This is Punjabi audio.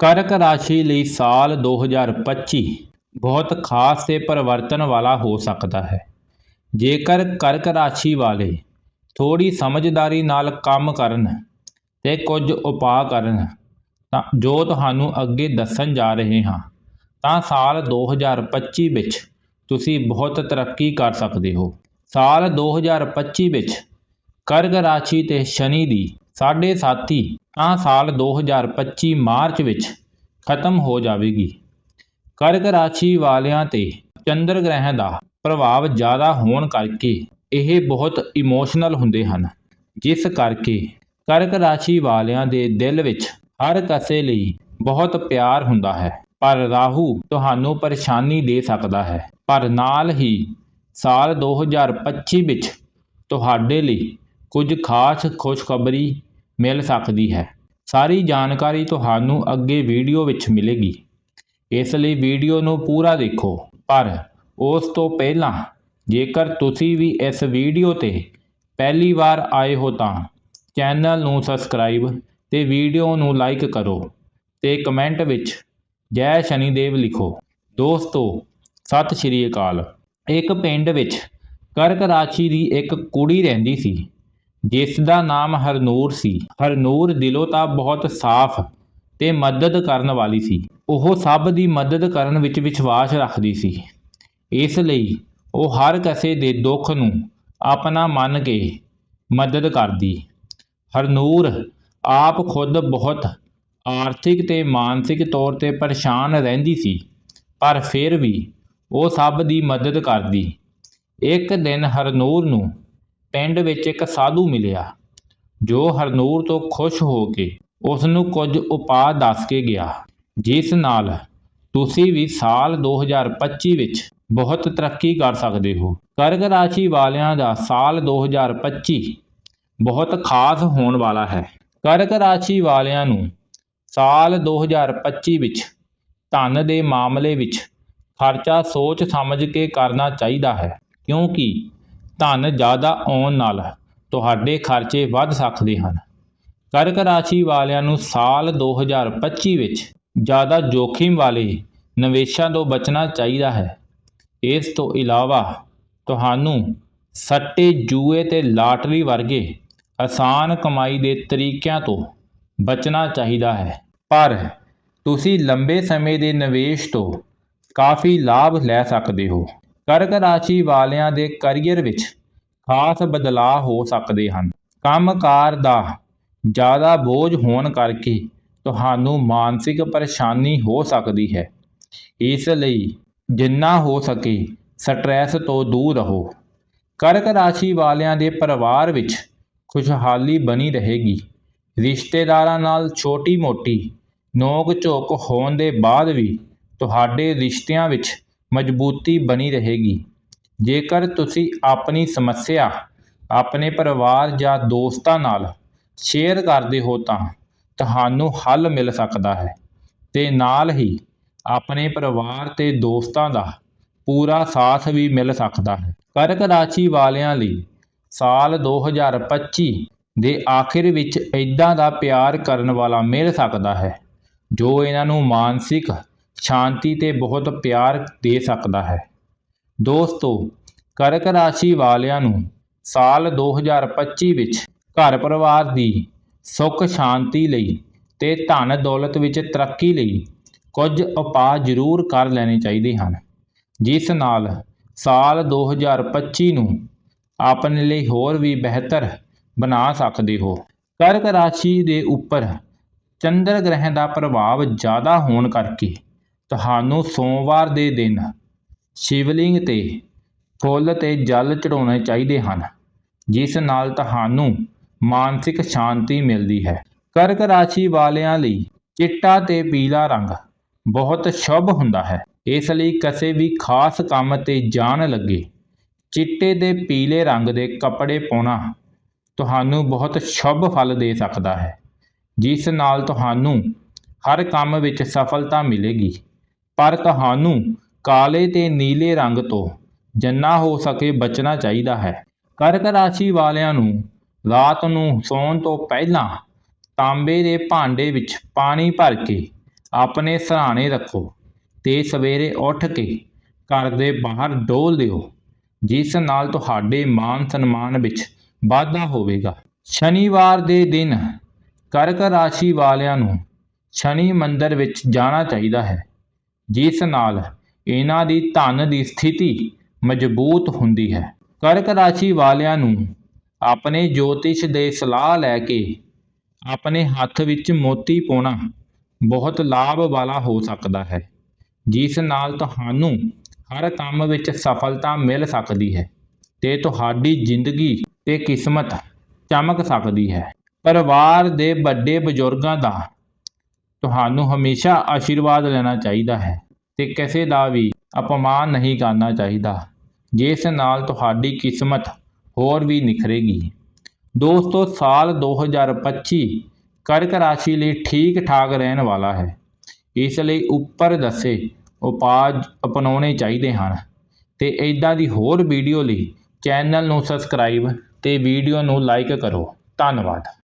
ਕਰਕ ਰਾਸ਼ੀ ਲਈ ਸਾਲ 2025 ਬਹੁਤ ਖਾਸ ਤੇ ਪਰਿਵਰਤਨ ਵਾਲਾ ਹੋ ਸਕਦਾ ਹੈ। ਜੇਕਰ ਕਰਕ ਰਾਸ਼ੀ ਵਾਲੇ ਥੋੜੀ ਸਮਝਦਾਰੀ ਨਾਲ ਕੰਮ ਕਰਨ ਤੇ ਕੁਝ ਉਪਾਅ ਕਰਨ ਤਾਂ ਜੋ ਤੁਹਾਨੂੰ ਅੱਗੇ ਦੱਸਣ ਜਾ ਰਹੇ ਹਾਂ, ਤਾਂ ਸਾਲ 2025 ਵਿੱਚ ਤੁਸੀਂ ਬਹੁਤ ਤਰੱਕੀ ਕਰ ਸਕਦੇ ਹੋ। ਸਾਲ 2025 ਵਿੱਚ ਕਰਕ ਰਾਸ਼ੀ ਤੇ ਸ਼ਨੀ ਦੀ ਸਾਡੇ ਸਾਥੀ, ਤਾਂ ਸਾਲ 2025 ਮਾਰਚ ਵਿੱਚ ਖਤਮ ਹੋ ਜਾਵੇਗੀ। ਕਰਕ ਰਾਸ਼ੀ ਵਾਲਿਆਂ ਤੇ ਚੰਦਰ ਗ੍ਰਹਿ ਦਾ ਪ੍ਰਭਾਵ ਜ਼ਿਆਦਾ ਹੋਣ ਕਰਕੇ ਇਹ ਬਹੁਤ ਇਮੋਸ਼ਨਲ ਹੁੰਦੇ ਹਨ। ਜਿਸ ਕਰਕੇ ਕਰਕ ਰਾਸ਼ੀ ਵਾਲਿਆਂ ਦੇ ਦਿਲ ਵਿੱਚ ਹਰ ਕਿਸੇ ਲਈ ਬਹੁਤ ਪਿਆਰ ਹੁੰਦਾ ਹੈ। ਪਰ ਰਾਹੂ ਤੁਹਾਨੂੰ ਪਰੇਸ਼ਾਨੀ ਦੇ ਸਕਦਾ ਹੈ। ਪਰ ਨਾਲ ਹੀ ਸਾਲ 2025 ਵਿੱਚ ਤੁਹਾਡੇ ਲਈ ਕੁਝ ਖਾਸ ਖੁਸ਼ਖਬਰੀ ਮਿਲ ਸਕਦੀ ਹੈ। ਸਾਰੀ ਜਾਣਕਾਰੀ ਤੁਹਾਨੂੰ ਅੱਗੇ ਵੀਡੀਓ ਵਿੱਚ ਮਿਲੇਗੀ। ਇਸ ਲਈ ਵੀਡੀਓ ਨੂੰ ਪੂਰਾ ਦੇਖੋ। ਪਰ ਉਸ ਤੋਂ ਪਹਿਲਾਂ, ਜੇਕਰ ਤੁਸੀਂ ਵੀ ਇਸ ਵੀਡੀਓ ਤੇ ਪਹਿਲੀ ਵਾਰ ਆਏ ਹੋ ਤਾਂ ਚੈਨਲ ਨੂੰ ਸਬਸਕ੍ਰਾਈਬ ਤੇ ਵੀਡੀਓ ਨੂੰ ਲਾਈਕ ਕਰੋ ਤੇ ਕਮੈਂਟ ਵਿੱਚ ਜੈ ਸ਼ਨੀਦੇਵ ਲਿਖੋ। ਦੋਸਤੋ, ਸਤਿ ਸ਼੍ਰੀ ਅਕਾਲ। ਇੱਕ ਪਿੰਡ ਵਿੱਚ ਕਰਕ ਰਾਸ਼ੀ ਦੀ ਇੱਕ ਕੁੜੀ ਰਹਿੰਦੀ ਸੀ। ਜਿਸ ਦਾ ਨਾਮ ਹਰਨੂਰ ਸੀ। ਹਰਨੂਰ ਦਿਲੋਂ ਤਾਂ ਬਹੁਤ ਸਾਫ਼ ਤੇ ਮਦਦ ਕਰਨ ਵਾਲੀ ਸੀ। ਉਹ ਸਭ ਦੀ ਮਦਦ ਕਰਨ ਵਿੱਚ ਵਿਸ਼ਵਾਸ ਰੱਖਦੀ ਸੀ। ਇਸ ਲਈ ਉਹ ਹਰ ਕਿਸੇ ਦੇ ਦੁੱਖ ਨੂੰ ਆਪਣਾ ਮੰਨ ਕੇ ਮਦਦ ਕਰਦੀ। ਹਰਨੂਰ ਆਪ ਖੁਦ ਬਹੁਤ ਆਰਥਿਕ ਤੇ ਮਾਨਸਿਕ ਤੌਰ ਤੇ ਪਰੇਸ਼ਾਨ ਰਹਿੰਦੀ ਸੀ, ਪਰ ਫਿਰ ਵੀ ਉਹ ਸਭ ਦੀ ਮਦਦ ਕਰਦੀ। ਇੱਕ ਦਿਨ ਹਰਨੂਰ ਨੂੰ ਪਿੰਡ ਵਿੱਚ ਇੱਕ ਸਾਧੂ ਮਿਲਿਆ, ਜੋ ਹਰਨੂਰ ਤੋਂ ਖੁਸ਼ ਹੋ ਕੇ ਉਸ ਨੂੰ ਕੁਝ ਉਪਾਅ ਦੱਸ ਕੇ ਗਿਆ, ਜਿਸ ਨਾਲ ਤੁਸੀਂ ਵੀ ਸਾਲ 2025 ਵਿੱਚ ਬਹੁਤ ਤਰੱਕੀ ਕਰ ਸਕਦੇ ਹੋ। ਕਰਕ ਰਾਸ਼ੀ ਵਾਲਿਆਂ ਦਾ ਸਾਲ 2025 ਬਹੁਤ ਖਾਸ ਹੋਣ ਵਾਲਾ ਹੈ। ਕਰਕ ਰਾਸ਼ੀ ਵਾਲਿਆਂ ਨੂੰ ਸਾਲ 2025 ਵਿੱਚ ਧਨ ਦੇ ਮਾਮਲੇ ਵਿੱਚ ਖਰਚਾ ਸੋਚ ਸਮਝ ਕੇ ਕਰਨਾ ਚਾਹੀਦਾ ਹੈ, ਕਿਉਂਕਿ ਧਨ ਜ਼ਿਆਦਾ ਆਉਣ ਨਾਲ ਤੁਹਾਡੇ ਖਰਚੇ ਵੱਧ ਸਕਦੇ ਹਨ। ਕਰਕ ਰਾਸ਼ੀ ਵਾਲਿਆਂ ਨੂੰ ਸਾਲ 2025 ਵਿੱਚ ਜ਼ਿਆਦਾ ਜੋਖਿਮ ਵਾਲੇ ਨਿਵੇਸ਼ਾਂ ਤੋਂ ਬਚਣਾ ਚਾਹੀਦਾ ਹੈ। ਇਸ ਤੋਂ ਇਲਾਵਾ ਤੁਹਾਨੂੰ ਸੱਟੇ ਜੂਏ ਤੇ ਲਾਟਰੀ ਵਰਗੇ ਆਸਾਨ ਕਮਾਈ ਦੇ ਤਰੀਕਿਆਂ ਤੋਂ ਬਚਣਾ ਚਾਹੀਦਾ ਹੈ। ਪਰ ਤੁਸੀਂ ਲੰਬੇ ਸਮੇਂ ਦੇ ਨਿਵੇਸ਼ ਤੋਂ ਕਾਫੀ ਲਾਭ ਲੈ ਸਕਦੇ ਹੋ। ਕਰਕ ਰਾਸ਼ੀ ਵਾਲਿਆਂ ਦੇ ਕੈਰੀਅਰ ਵਿੱਚ ਖਾਸ ਬਦਲਾਅ ਹੋ ਸਕਦੇ ਹਨ। ਕੰਮਕਾਰ ਦਾ ਜ਼ਿਆਦਾ ਬੋਝ ਹੋਣ ਕਰਕੇ ਤੁਹਾਨੂੰ ਮਾਨਸਿਕ ਪਰੇਸ਼ਾਨੀ ਹੋ ਸਕਦੀ ਹੈ। ਇਸ ਲਈ ਜਿੰਨਾ ਹੋ ਸਕੇ ਸਟ੍ਰੈਸ ਤੋਂ ਦੂਰ ਰਹੋ। ਕਰਕ ਰਾਸ਼ੀ ਵਾਲਿਆਂ ਦੇ ਪਰਿਵਾਰ ਵਿੱਚ ਖੁਸ਼ਹਾਲੀ ਬਣੀ ਰਹੇਗੀ। ਰਿਸ਼ਤੇਦਾਰਾਂ ਨਾਲ ਛੋਟੀ-ਮੋਟੀ ਨੋਕ ਝੋਕ ਹੋਣ ਦੇ ਬਾਅਦ ਵੀ ਤੁਹਾਡੇ ਰਿਸ਼ਤਿਆਂ ਵਿੱਚ ਮਜ਼ਬੂਤੀ ਬਣੀ ਰਹੇਗੀ। ਜੇਕਰ ਤੁਸੀਂ ਆਪਣੀ ਸਮੱਸਿਆ ਆਪਣੇ ਪਰਿਵਾਰ ਜਾਂ ਦੋਸਤਾਂ ਨਾਲ ਸ਼ੇਅਰ ਕਰਦੇ ਹੋ ਤਾਂ ਤੁਹਾਨੂੰ ਹੱਲ ਮਿਲ ਸਕਦਾ ਹੈ ਤੇ ਨਾਲ ਹੀ ਆਪਣੇ ਪਰਿਵਾਰ ਤੇ ਦੋਸਤਾਂ ਦਾ ਪੂਰਾ ਸਾਥ ਵੀ ਮਿਲ ਸਕਦਾ ਹੈ। ਕਰਕ ਰਾਸ਼ੀ ਵਾਲਿਆਂ ਲਈ ਸਾਲ 2025 ਦੇ ਆਖਿਰ ਵਿੱਚ ਇਦਾਂ ਦਾ ਪਿਆਰ ਕਰਨ ਵਾਲਾ ਮਿਲ ਸਕਦਾ ਹੈ, ਜੋ ਇਹਨਾਂ ਨੂੰ ਮਾਨਸਿਕ ਸ਼ਾਂਤੀ ਤੇ ਬਹੁਤ ਪਿਆਰ ਦੇ ਸਕਦਾ ਹੈ। ਦੋਸਤੋ, ਕਰਕ ਰਾਸ਼ੀ ਵਾਲਿਆਂ ਨੂੰ ਸਾਲ 2025 ਵਿੱਚ ਘਰ ਪਰਿਵਾਰ ਦੀ ਸੁੱਖ ਸ਼ਾਂਤੀ ਲਈ ਤੇ ਧਨ ਦੌਲਤ ਵਿੱਚ ਤਰੱਕੀ ਲਈ ਕੁਝ ਉਪਾਅ ਜ਼ਰੂਰ ਕਰ ਲੈਣੇ ਚਾਹੀਦੇ ਹਨ, ਜਿਸ ਨਾਲ ਸਾਲ 2025 ਨੂੰ ਆਪਣੇ ਲਈ ਹੋਰ ਵੀ ਬਿਹਤਰ ਬਣਾ ਸਕਦੇ ਹੋ। ਕਰਕ ਰਾਸ਼ੀ ਦੇ ਉੱਪਰ ਚੰਦਰ ਗ੍ਰਹਿ ਦਾ ਪ੍ਰਭਾਵ ਜ਼ਿਆਦਾ ਹੋਣ ਕਰਕੇ ਤੁਹਾਨੂੰ ਸੋਮਵਾਰ ਦੇ ਦਿਨ ਸ਼ਿਵਲਿੰਗ ਤੇ ਫੁੱਲ ਅਤੇ ਜਲ ਚੜਾਉਣੇ ਚਾਹੀਦੇ ਹਨ, ਜਿਸ ਨਾਲ ਤੁਹਾਨੂੰ ਮਾਨਸਿਕ ਸ਼ਾਂਤੀ ਮਿਲਦੀ ਹੈ। ਕਰਕ ਰਾਸ਼ੀ ਵਾਲਿਆਂ ਲਈ ਚਿੱਟਾ ਤੇ ਪੀਲਾ ਰੰਗ ਬਹੁਤ ਸ਼ੁਭ ਹੁੰਦਾ ਹੈ। ਇਸ ਲਈ ਕਿਸੇ ਵੀ ਖਾਸ ਕੰਮ ਤੇ ਜਾਣ ਲੱਗੇ ਚਿੱਟੇ ਦੇ ਪੀਲੇ ਰੰਗ ਦੇ ਕੱਪੜੇ ਪਾਉਣਾ ਤੁਹਾਨੂੰ ਬਹੁਤ ਸ਼ੁਭ ਫਲ ਦੇ ਸਕਦਾ ਹੈ, ਜਿਸ ਨਾਲ ਤੁਹਾਨੂੰ ਹਰ ਕੰਮ ਵਿੱਚ ਸਫਲਤਾ ਮਿਲੇਗੀ। ਪਰ ਤੁਹਾਨੂੰ ਕਾਲੇ ਤੇ ਨੀਲੇ ਰੰਗ ਤੋਂ ਜਿੰਨਾ ਹੋ ਸਕੇ ਬਚਣਾ ਚਾਹੀਦਾ ਹੈ। ਕਰਕ ਰਾਸ਼ੀ ਵਾਲਿਆਂ ਨੂੰ ਰਾਤ ਨੂੰ ਸੌਣ ਤੋਂ ਪਹਿਲਾਂ ਤਾਂਬੇ ਦੇ ਭਾਂਡੇ ਵਿੱਚ ਪਾਣੀ ਭਰ ਕੇ ਆਪਣੇ ਸਰਾਣੇ ਰੱਖੋ ਤੇ ਸਵੇਰੇ ਉੱਠ ਕੇ ਘਰ ਦੇ ਬਾਹਰ ਡੋਲ ਦਿਓ, ਜਿਸ ਨਾਲ ਤੁਹਾਡੇ ਮਾਨ ਸਨਮਾਨ ਵਿੱਚ ਵਾਧਾ ਹੋਵੇਗਾ। ਸ਼ਨੀਵਾਰ ਦੇ ਦਿਨ ਕਰਕ ਰਾਸ਼ੀ ਵਾਲਿਆਂ ਨੂੰ ਸ਼ਨੀ ਮੰਦਰ ਵਿੱਚ ਜਾਣਾ ਚਾਹੀਦਾ ਹੈ। ਜਿਸ ਨਾਲ ਇਹਨਾਂ ਦੀ ਧਨ ਦੀ ਸਥਿਤੀ ਮਜ਼ਬੂਤ ਹੁੰਦੀ ਹੈ। ਕਰਕ ਰਾਸ਼ੀ ਵਾਲਿਆਂ ਨੂੰ ਆਪਣੇ ਜੋਤਿਸ਼ ਦੇ ਸਲਾਹ ਲੈ ਕੇ ਆਪਣੇ ਹੱਥ ਵਿੱਚ ਮੋਤੀ ਪਾਉਣਾ ਬਹੁਤ ਲਾਭ ਵਾਲਾ ਹੋ ਸਕਦਾ ਹੈ। ਜਿਸ ਨਾਲ ਤੁਹਾਨੂੰ ਹਰ ਕੰਮ ਵਿੱਚ ਸਫਲਤਾ ਮਿਲ ਸਕਦੀ ਹੈ ਤੇ ਤੁਹਾਡੀ ਜ਼ਿੰਦਗੀ ਤੇ ਕਿਸਮਤ ਚਮਕ ਸਕਦੀ ਹੈ। ਪਰਿਵਾਰ ਦੇ ਵੱਡੇ ਬਜ਼ੁਰਗਾਂ ਦਾ ਤੁਹਾਨੂੰ ਹਮੇਸ਼ਾ ਆਸ਼ੀਰਵਾਦ ਲੈਣਾ ਚਾਹੀਦਾ ਹੈ ਤੇ ਕਿਸੇ ਦਾ ਵੀ ਅਪਮਾਨ ਨਹੀਂ ਕਰਨਾ ਚਾਹੀਦਾ, ਜਿਸ ਨਾਲ ਤੁਹਾਡੀ ਕਿਸਮਤ ਹੋਰ ਵੀ ਨਿਖਰੇਗੀ। ਦੋਸਤੋ, ਸਾਲ 2025 ਕਰਕ ਰਾਸ਼ੀ ਲਈ ਠੀਕ ਠਾਕ ਰਹਿਣ ਵਾਲਾ ਹੈ। ਇਸ ਲਈ ਉੱਪਰ ਦੱਸੇ ਉਪਾਅ ਅਪਣਾਉਣੇ ਚਾਹੀਦੇ ਹਨ। ਤੇ ਇਦਾਂ ਦੀ ਹੋਰ ਵੀਡੀਓ ਲਈ ਚੈਨਲ ਨੂੰ ਸਬਸਕ੍ਰਾਈਬ ਤੇ ਵੀਡੀਓ ਨੂੰ ਲਾਈਕ ਕਰੋ। ਧੰਨਵਾਦ।